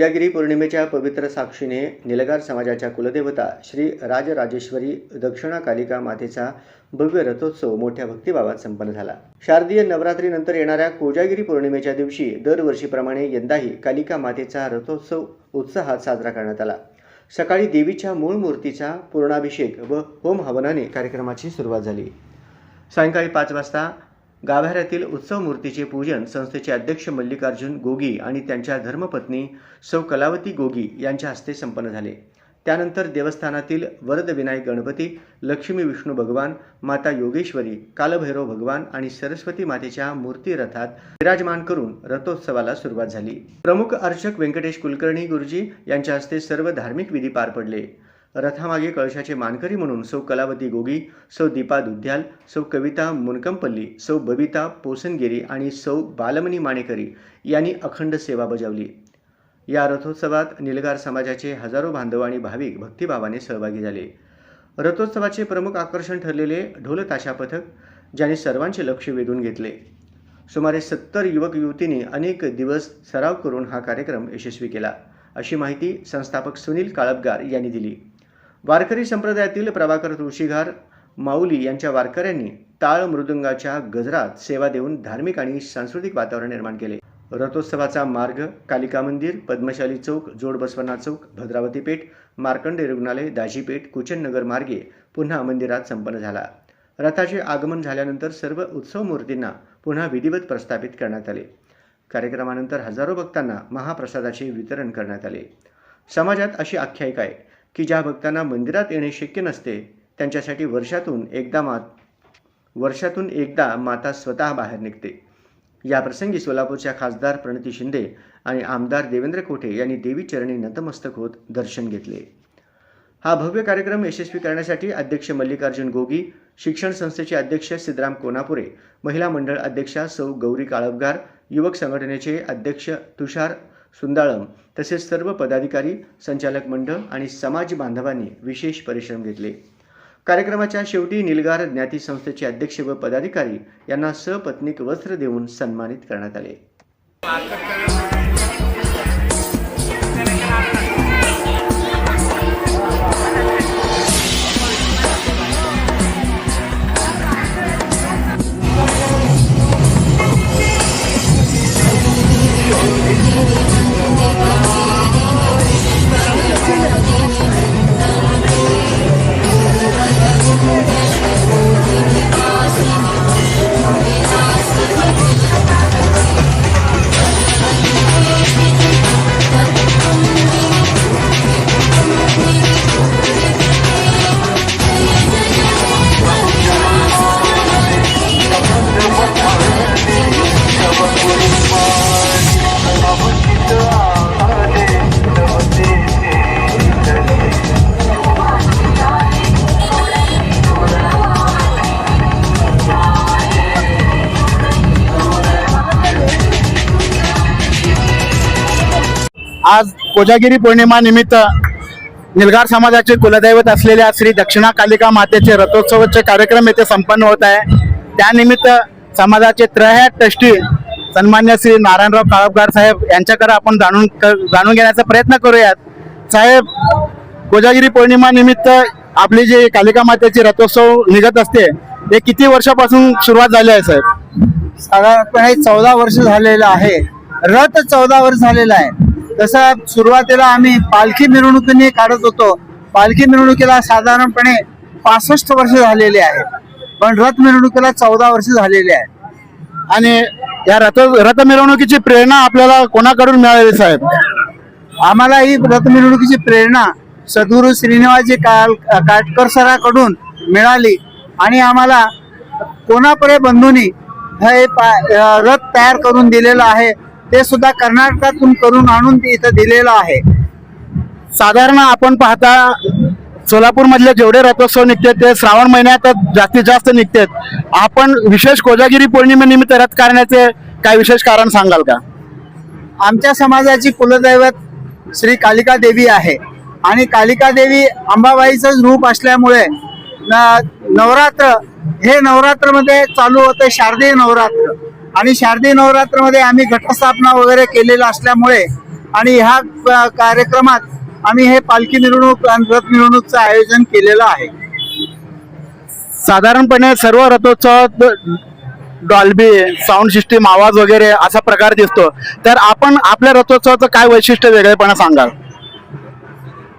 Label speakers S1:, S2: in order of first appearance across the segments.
S1: कोजागिरी पौर्णिमेच्या पवित्र साक्षीने निलगार समाजाच्या कुलदेवता श्री राजराजेश्वरी दक्षिणा कालिका मातेचा भव्य रथोत्सव मोठ्या भक्तिभावात संपन्न झाला. शारदीय नवरात्रीनंतर येणाऱ्या कोजागिरी पौर्णिमेच्या दिवशी दरवर्षीप्रमाणे यंदाही कालिका मातेचा रथोत्सव उत्साहात साजरा करण्यात आला. सकाळी देवीच्या मूळ मूर्तीचा पूर्णाभिषेक व होम हवनाने कार्यक्रमाची सुरुवात झाली. सायंकाळी पाच वाजता गाभाऱ्यातील उत्सव मूर्तीचे पूजन संस्थेचे अध्यक्ष मल्लिकार्जुन गोगी आणि त्यांच्या धर्मपत्नी सौ कलावती गोगी यांच्या हस्ते संपन्न झाले. त्यानंतर देवस्थानातील वरदविनायक गणपती लक्ष्मी विष्णू भगवान माता योगेश्वरी कालभैरव भगवान आणि सरस्वती मातेच्या मूर्ती रथात विराजमान करून रथोत्सवाला सुरुवात झाली. प्रमुख अर्चक व्यंकटेश कुलकर्णी गुरुजी यांच्या हस्ते सर्व धार्मिक विधी पार पडले. रथामागे कळशाचे मानकरी म्हणून सौ कलावती गोगी सौ दीपा दुध्याल सौ कविता मुनकंपल्ली सौ बबिता पोसनगिरी आणि सौ बालमणी माणेकरी यांनी अखंड सेवा बजावली. या रथोत्सवात निलगार समाजाचे हजारो बांधव आणि भाविक भक्तिभावाने सहभागी झाले. रथोत्सवाचे प्रमुख आकर्षण ठरलेले ढोल ताशा पथक ज्याने सर्वांचे लक्ष वेधून घेतले. सुमारे सत्तर युवक युवतींनी अनेक दिवस सराव करून हा कार्यक्रम यशस्वी केला अशी माहिती संस्थापक सुनील काळपगार यांनी दिली. वारकरी संप्रदायातील प्रभाकर तुळशीघर माऊली यांच्या वारकऱ्यांनी टाळ मृदुंगाच्या गजरात सेवा देऊन धार्मिक आणि सांस्कृतिक वातावरण निर्माण केले. रथोत्सवाचा मार्ग कालिका मंदिर पद्मशाली चौक जोड बसवना चौक भद्रावती पेठ मार्कंडे रुग्णालय दाजीपेठ कुचननगर मार्गे पुन्हा मंदिरात संपन्न झाला. रथाचे आगमन झाल्यानंतर सर्व उत्सव मूर्तींना पुन्हा विधिवत प्रस्थापित करण्यात आले. कार्यक्रमानंतर हजारो भक्तांना महाप्रसादाचे वितरण करण्यात आले. समाजात अशी आख्यायिका आहे की ज्या भक्तांना मंदिरात येणे शक्य नसते त्यांच्यासाठी वर्षातून एकदा मात वर्षातून एकदा माता स्वतः बाहेर निघते. या प्रसंगी सोलापूरच्या खासदार प्रणती शिंदे आणि आमदार देवेंद्र कोठे यांनी देवी चरणी नतमस्तक होत दर्शन घेतले. हा भव्य कार्यक्रम यशस्वी करण्यासाठी अध्यक्ष मल्लिकार्जुन गोगी शिक्षण संस्थेचे अध्यक्ष सिद्धराम कोनापुरे महिला मंडळ अध्यक्षा सौ गौरी काळपगार युवक संघटनेचे अध्यक्ष तुषार सुंदाळम तसेच सर्व पदाधिकारी संचालक मंडळ आणि समाज बांधवांनी विशेष परिश्रम घेतले. कार्यक्रमाच्या शेवटी निलगार ज्ञाती संस्थेचे अध्यक्ष व पदाधिकारी यांना सपत्नीक वस्त्र देऊन सन्मानित करण्यात आले.
S2: आज कोजागिरी पौर्णिमा निमित्त निलगार समाजाचे कुलदैवत असलेल्या श्री दक्षिणा कालिका मातेचे रथोत्सवाचे कार्यक्रम येथे संपन्न होत आहे. त्यानिमित्त समाजाचे त्रह्या ट्रस्टी सन्मान्य श्री नारायणराव काळपगार साहेब यांच्याकडे आपण जाणून जाणून घेण्याचा प्रयत्न करूयात. साहेब कोजागिरी पौर्णिमा निमित्त आपली जी कालिका मातेची रथोत्सव निघत असते ते किती वर्षापासून सुरुवात झाली आहे साहेब?
S3: साधारणपणे चौदा वर्ष झालेलं आहे. रथ चौदा वर्ष झालेला आहे. तसं सुरुवातीला आम्ही पालखी मिरवणुकीने काढत होतो पालखी मिरवणुकीला साधारणपणे पासष्ट वर्ष झालेले आहे. पण रथ मिरवणुकीला चौदा वर्ष झालेले आहे.
S2: आणि या रथ रथ मिरवणुकीची प्रेरणा आपल्याला कोणाकडून मिळाली साहेब?
S3: आम्हाला ही रथ मिरवणुकीची प्रेरणा सद्गुरू श्रीनिवासजी काल काटकर सराकडून मिळाली. आणि आम्हाला कोणापरे बंधूंनी हे रथ तयार करून दिलेलं आहे ते सुद्धा कर्नाटकातून करून आणून ते इथं दिलेलं आहे.
S2: साधारण आपण पाहता सोलापूर मधले जेवढे रथोत्सव निघतात ते श्रावण महिन्यात जास्तीत जास्त निघतात. आपण विशेष कोजागिरी पौर्णिमेनिमित्त रथ करण्याचे काय विशेष कारण सांगाल का?
S3: आमच्या समाजाची कुलदैवत श्री कालिका देवी आहे. आणि कालिका देवी अंबाबाईचंच रूप असल्यामुळे न- नवरात्र हे नवरात्रमध्ये चालू होतं शारदीय नवरात्र. आणि शारदीय नवरात्रमध्ये आम्ही घटस्थापना वगैरे केलेलं असल्यामुळे आणि ह्या कार्यक्रमात आम्ही हे पालखी मिरवणूक आणि रथ मिरवणूकचं आयोजन केलेलं आहे.
S2: साधारणपणे सर्व रथोत्सवात डॉल्बी साऊंड सिस्टीम आवाज वगैरे असा प्रकार दिसतो. तर आपण आपल्या रथोत्सवाचं काय वैशिष्ट्य वेगळेपणा सांगाल?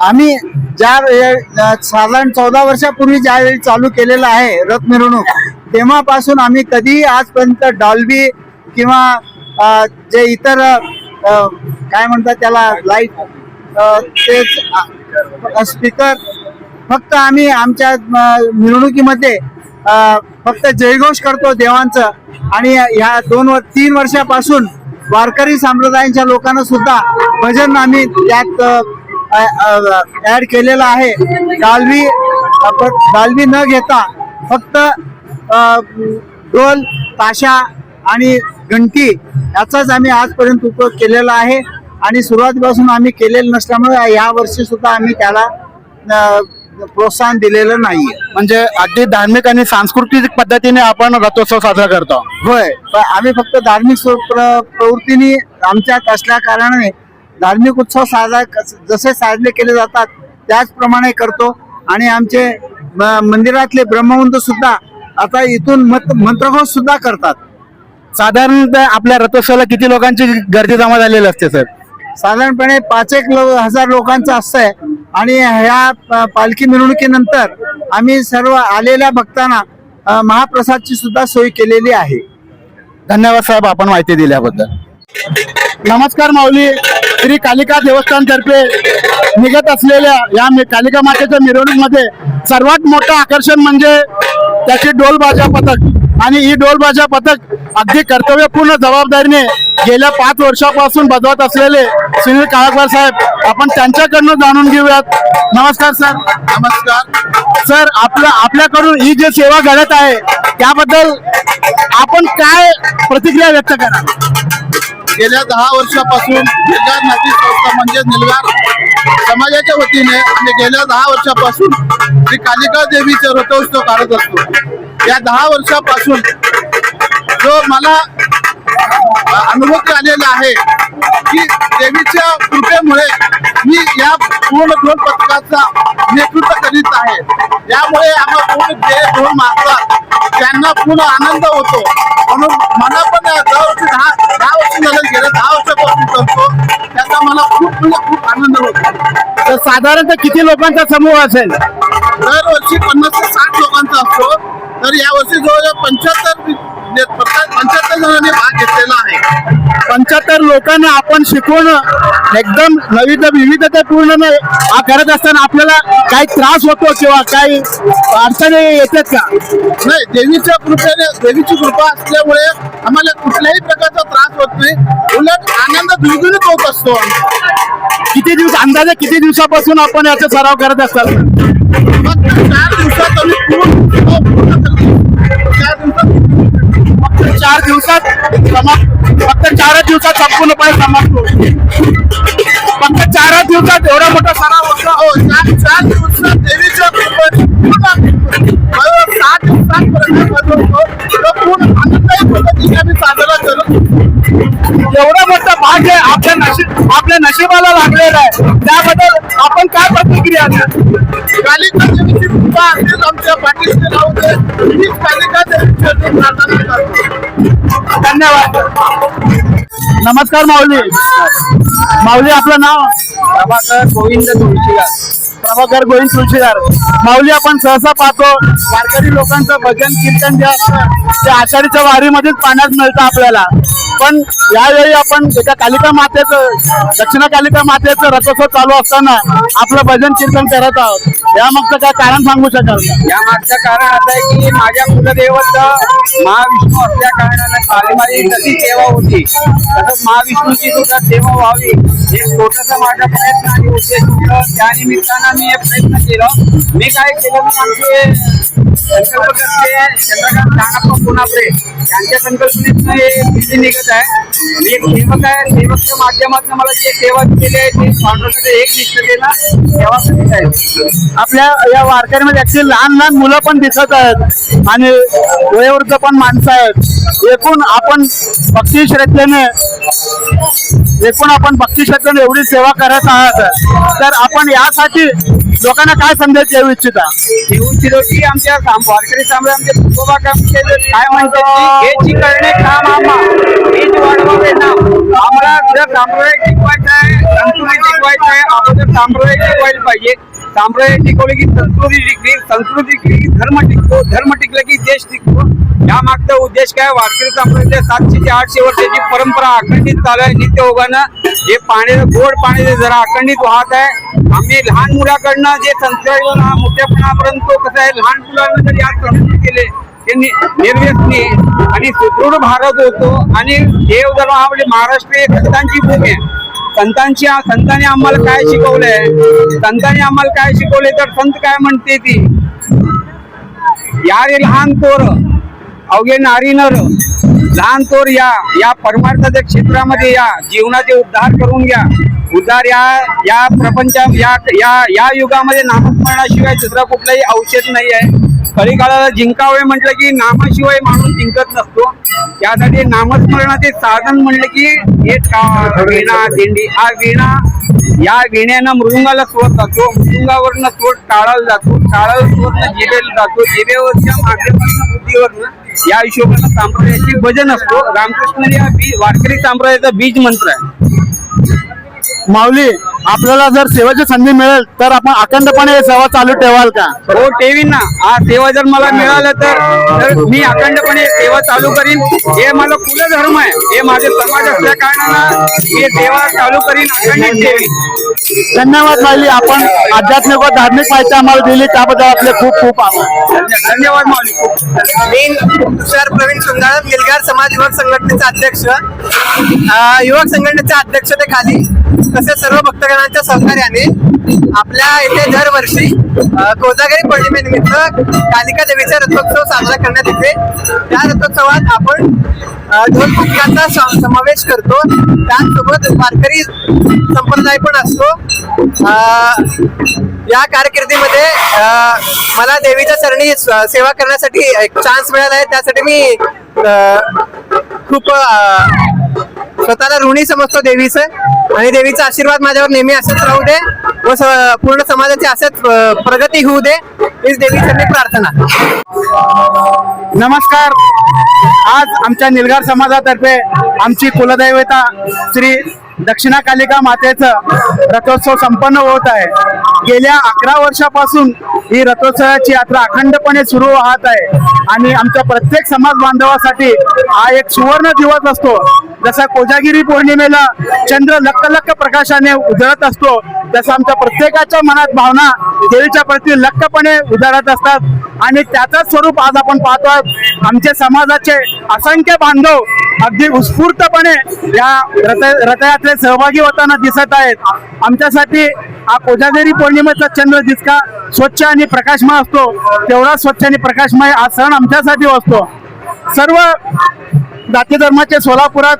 S3: आम्ही ज्या साधारण चौदा वर्षापूर्वी ज्यावेळी चालू केलेलं आहे रथ मिरवणूक तेव्हापासून आम्ही कधीही आजपर्यंत डॉल्बी किंवा जे इतर काय म्हणतात त्याला लाइट ते स्पीकर फक्त आम्ही आमच्या मिरवणुकीमध्ये फक्त जयघोष करतो देवांचं. आणि ह्या दोन वर तीन वर्षापासून वारकरी संप्रदायांच्या लोकांना सुद्धा भजन आम्ही त्यात ऍड केलेलं आहे. डालवी डालवी न घेता फक्त ढोल ताशा आणि घंटी याचाच आम्ही आजपर्यंत उपयोग केलेला आहे. आणि सुरुवातीपासून आम्ही केलेलं नसल्यामुळे या वर्षी सुद्धा आम्ही त्याला प्रोत्साहन दिलेलं नाहीये.
S2: म्हणजे अगदी धार्मिक आणि सांस्कृतिक पद्धतीने आपण रथोत्सव साजरा करतो.
S3: होय. पण आम्ही फक्त धार्मिक प्रवृत्तीने आमच्यात असल्या कारणाने धार्मिक उत्सव साजरा जसे साजरे केले जातात त्याचप्रमाणे करतो. आणि आमचे मंदिरातले ब्रह्मवंत सुद्धा आता इथून मत मंत्रघोष सुद्धा करतात.
S2: साधारणतः आपल्या रथोत्सवाला किती लोकांची गर्दी जमा झालेली असते सर?
S3: साधारणपणे पाच एक लो हजार लोकांचं असतंय. आणि ह्या प- पालखी मिरवणुकीनंतर आम्ही सर्व आलेल्या भक्तांना महाप्रसादची सुद्धा सोय केलेली आहे.
S2: धन्यवाद साहेब आपण माहिती दिल्याबद्दल नमस्कार माऊली. श्री कालिका देवस्थान तर्फे निघत असलेल्या या मि- कालिका मातेच्या मिरवणूकमध्ये सर्वात मोठं आकर्षण म्हणजे त्याची डोलबाजा पथक. आणि ही डोलबाजा पथक अगदी कर्तव्यपूर्ण जबाबदारीने गेल्या पाच वर्षापासून बजवत असलेले सुनील काळाकर साहेब आपण त्यांच्याकडनं जाणून घेऊयात. नमस्कार सर. नमस्कार. सर आपलं आपल्याकडून ही जी सेवा घडत आहे त्याबद्दल आपण काय प्रतिक्रिया व्यक्त करा
S4: गेल्या दहा वर्षापासून संस्था म्हणजे निलगार समाजाच्या वतीने आम्ही गेल्या दहा वर्षापासून श्री कालिका देवीचे रथोत्सव काढत असतो. या दहा वर्षापासून जो मला अ, अनुभूती आलेला आहे की देवीच्या कृपेमुळे मी या पूर्ण ढोल पथकाचा नेतृत्व करीत आहे. यामुळे आम्हाला पूर्ण जे ढोल मारतात. त्यांना पूर्ण आनंद होतो. म्हणून मला पण दरवर्षी दहा दहा वर्ष झालं गेलं दहा वर्षापासून करतो. त्याचा मला खूप म्हणजे खूप आनंद होतो.
S2: तर साधारणतः किती लोकांचा समूह असेल?
S4: दरवर्षी पन्नास ते साठ लोकांचा असतो. तर यावर्षी जवळजवळ पंच्याहत्तर पंच्याहत्तर जणांनी भाग घेतलेला आहे.
S2: पंच्याहत्तर लोकांना आपण शिकवून एकदम नवीन विविधतापूर्ण हा करत असताना आपल्याला काही त्रास होतो किंवा काही अडचणी येतात का?
S4: नाही देवीच्या कृपेने देवीची कृपा असल्यामुळे आम्हाला कुठल्याही प्रकारचा त्रास होत नाही. उलट आनंद द्विगुणित होत असतो
S2: किती दिवस अंदाजे किती दिवसापासून आपण याचा सराव करत असतात?
S4: चार दिवसात आम्ही पूर्ण चार दिवसात
S2: फक्त चारच दिवसात संपूर्णपणे समाप्त फक्त चारच दिवसात एवढा मोठा सराव होता.
S4: हो चार चार दिवसात देवीच्या कृपेने पूर्ण सात दिवसांपर्यंत पूर्ण
S2: एवढा मोठा आहे आपल्या नशीब आपल्या नशिबाला लागलेला आहे. त्याबद्दल आपण काय प्रतिक्रिया
S4: आमच्या
S2: धन्यवाद. नमस्कार माऊली. माऊली आपलं नाव?
S3: प्रभाकर गोविंद तुळशीला
S2: प्रभाकर गोविंद तुळशीदार. माऊली आपण सहसा पाहतो वारकरी लोकांचं भजन कीर्तन जे असतं ते आषाढीच्या वारीमध्येच पाण्यात मिळतं आपल्याला. पण यावेळी आपण एका कालिका मातेचं दक्षिणा कालिका मातेचं रथोत्सव चालू असताना आपलं भजन कीर्तन करत आहोत. या मागचं काय कारण सांगू शकाल
S3: या मागचं कारण असं आहे की माझ्या कुलदैवत महाविष्णू असल्या कारणानं माझी नदी सेवा होती. तसंच महाविष्णूची सुद्धा सेवा व्हावी हे छोटस माझा प्रयत्न आणि उद्देश त्या निमित्तानं मी हे प्रयत्न केलं मी काय केलं मग आमचे संकल्पकर्ते चंद्रकांत राणाप्पा पुनापरे यांच्या संकल्पनेतून हे दिल्ली निघत आहे मी एक सेवक आहे सेवकच्या माध्यमातून मला जे सेवा केली आहे ते पांडुरंगाच्या एक निष्ठतेनं सेवा करीत आहे
S2: आपल्या या वारकऱ्यामध्ये ऍक्च्युली लहान लहान मुलं पण दिसत आहेत. आणि वयोवृद्ध पण माणसं आहेत. एकूण आपण भक्ती श्रद्धेने एकूण आपण बक्षीस क्षेत्रात एवढी सेवा करत आहात. तर आपण यासाठी लोकांना काय संदेश देऊ इच्छिता.
S5: शिरोशी आमच्या साम- वारकरी साम्राज्य आमचे तुकोबा कामचे जे काय म्हणतात की हेची करणे काम आम्हा. हीच वाढवावे नाम आम्हाला जर संप्रदाय टिकवायचा आहे संस्कृती टिकवायचं आहे अगोदर संप्रदाय टिकवायला पाहिजे. संप्रदाय टिकवले की संस्कृती टिकली संस्कृती टिकली की धर्म टिकतो. धर्म टिकला की देश टिकतो. या मागचा उद्देश काय? वारकरी संप्रदायाच्या सातशे ते आठशे वर्षाची परंपरा अखंडित चालू आहे. नित्य ओघानं जे पाण्याचं गोड पाणी जे जरा अखंडित वाहत आहे आम्ही लहान मुलाकडनं जे संस्कार मोठ्यापणापर्यंत तो कसं आहे लहान मुलांना जर आज प्रवृत्ती केले निर्व्यसनी आणि सुदृढ भारत होतो आणि देव धर्म हा म्हणजे महाराष्ट्र हे संतांची भूमी आहे. संतांची संतांनी आम्हाला काय शिकवलंय? संतांनी आम्हाला काय शिकवले तर संत काय म्हणते ती? या रे लहान तोर अवघे नारी नर. लहान तोर या या परमार्थाच्या क्षेत्रामध्ये या. जीवनाचे उद्धार करून घ्या. उद्धार या या प्रपंच या या या युगामध्ये नामस्मरणाशिवाय दुसरा कुठलाही औषध नाही आहे कलिकाळाला जिंकावे म्हटलं की नामाशिवाय माणूस जिंकत नसतो. त्यासाठी नामस्मरणाचे साधन म्हटलं की हे वीणा दिंडी. हा वीणा या विण्यानं मृदुंगाला स्वर जातो. मृदुंगावरनं स्वर टाळाला जातो. टाळावरनं जिभेला जातो. जिभेवरच्या माध्यमातून बुद्धीवरनं या हिशोबानं सांप्रदायाची भजन असतो. रामकृष्ण या वारकरी सांप्रदायाचा बीज मंत्र आहे.
S2: माऊली आपल्याला जर सेवेची संधी मिळेल तर आपण अखंडपणे हे सेवा चालू ठेवाल का?
S5: हो ठेवीन ना. हा सेवा जर मला मिळालं तर तर मी अखंडपणे सेवा चालू करीन. हे माझं कुलधर्म आहे. हे माझे समाज असल्या कारणानं मी सेवा चालू करीन अखंडित ठेवीन.
S2: धन्यवाद माऊली आपण आध्यात्मिक व धार्मिक माहिती आम्हाला दिली त्याबद्दल आपले खूप खूप आभार.
S5: धन्यवाद माऊली.
S6: मी तुषार प्रवीण सुंदाळ गिलगार समाज युवक संघटनेचा अध्यक्ष. युवक संघटनेच्या अध्यक्षतेखाली तसेच सर्व भक्तगणांच्या सहकार्याने आपल्या इथे दरवर्षी कोजागरी पौर्णिमेनिमित्त कालिका देवीचा रथोत्सव साजरा करण्यात येते. त्या रथोत्सवात आपण ढोल फुटक्याचा स- समावेश करतो. त्याचसोबत वारकरी संप्रदाय पण असतो. या कारकिर्दीमध्ये मला देवीच्या चरणी स- सेवा करण्यासाठी एक चान्स मिळाला आहे. त्यासाठी मी खूप स्वतःला ऋणी समजतो देवीचं. आणि देवीचा आशीर्वाद माझ्यावर नेहमी असंच राहू दे व स- पूर्ण समाजाची असंच प्रगती होऊ दे हीच मी प्रार्थना.
S2: नमस्कार. आज आमच्या निलगार समाजातर्फे आमची कुलदैवता श्री दक्षिणा कालिका मातेचं रथोत्सव संपन्न होत आहे. गेल्या अकरा वर्षापासून ही रथोत्सवाची यात्रा अखंडपणे सुरू राहत आहे. आणि आमच्या प्रत्येक समाज बांधवासाठी हा एक सुवर्ण दिवस असतो. जसा कोजागिरी पौर्णिमेला चंद्र लक्क लक्क प्रकाशाने उजळत असतो तसं आमच्या प्रत्येकाच्या मनात भावना देवीच्या प्रती लक्कपणे उजाळत असतात. आणि त्याचंच स्वरूप आज आपण पाहतो आहोत आमचे समाजाचे असंख्य बांधव अगदी उत्स्फूर्तपणे या रथ रथयात्रेत सहभागी होताना दिसत आहेत. आमच्यासाठी हा कोजागिरी पौर्णिमेचा चंद्र जितका स्वच्छ आणि प्रकाशमय असतो तेवढा स्वच्छ आणि प्रकाशमय हा सण आमच्यासाठी असतो. सर्व जाती धर्माचे सोलापुरात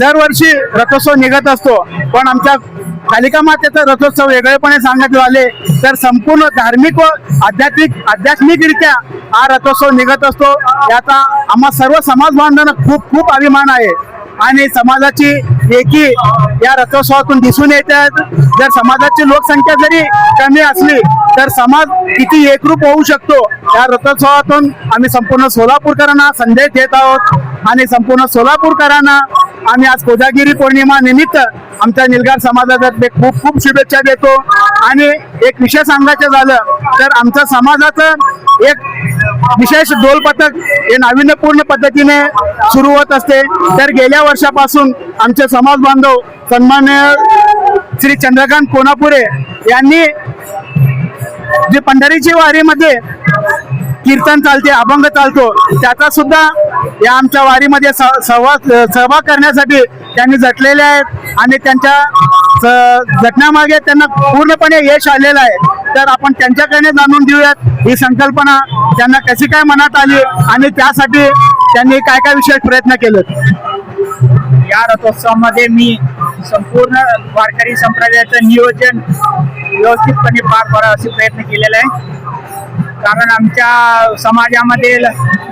S2: दरवर्षी रथोत्सव निघत असतो. पण आमच्या कालिका मातेचा रथोत्सव वेगळेपणे सांगत आले तर संपूर्ण धार्मिक व आध्यात्मिक आध्यात्मिकरित्या हा रथोत्सव निघत असतो. याचा आम्हा सर्व समाज बांधवांना खूप खूप अभिमान आहे. आणि समाजाची एकी या रथोत्सवातून दिसून येतात जर समाजाची लोकसंख्या जरी कमी असली तर समाज किती एकरूप होऊ शकतो? या रथोत्सवातून आम्ही संपूर्ण सोलापूरकरांना संदेश देत आहोत. आणि संपूर्ण सोलापूरकरांना आम्ही आज कोजागिरी पौर्णिमा निमित्त आमच्या निलगार समाजातर्फे खूप खूप शुभेच्छा देतो. आणि एक विषय सांगायचं झालं तर आमच्या समाजाचं एक विशेष डोल पथक हे नाविन्यपूर्ण पद्धतीने सुरू होत असते. तर गेल्या वर्षापासून आमचे समाज बांधव सन्मान्य श्री चंद्रकांत कोनापुरे यांनी जे पंढरीची वारीमध्ये कीर्तन चालते अभंग चालतो त्याचा सुद्धा या आमच्या वारीमध्ये स- सहभाग सहभाग करण्यासाठी त्यांनी झटलेले आहेत आणि त्यांच्या स- झटण्यामागे त्यांना पूर्णपणे यश आलेलं आहे. तर आपण त्यांच्याकडे जाणून घेऊयात ही संकल्पना त्यांना कशी काय मनात आली आणि त्यासाठी त्यांनी काय काय विशेष प्रयत्न केले
S7: या रथोत्सवामध्ये मी संपूर्ण वारकरी संप्रदायाचं नियोजन व्यवस्थितपणे पार पडावं असे प्रयत्न केलेला आहे कारण आमच्या समाजामध्ये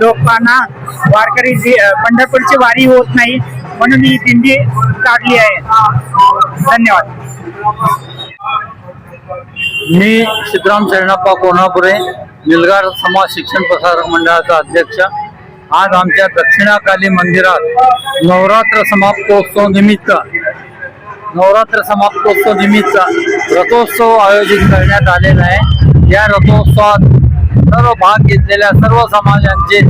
S7: लोकांना वारकरी पंढरपूरची वारी होत नाही म्हणून ही दिंडी काढली आहे. धन्यवाद.
S8: मी सिद्धराम शरणप्पा कोल्हापुरे निलगार समाज शिक्षण प्रसारक मंडळाचा अध्यक्ष. आज आमच्या दक्षिणाकाली मंदिरात नवरात्र समाप्तोत्सव निमित्त नवरात्र समाप्तोत्सव निमित्त रथोत्सव आयोजित करण्यात आलेला आहे. या रथोत्सवात सर्व भाग घेतलेल्या सर्व समाजांचे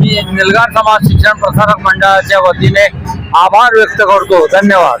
S8: मी निलगार समाज शिक्षण प्रसारक मंडळाच्या वतीने आभार व्यक्त करतो. धन्यवाद.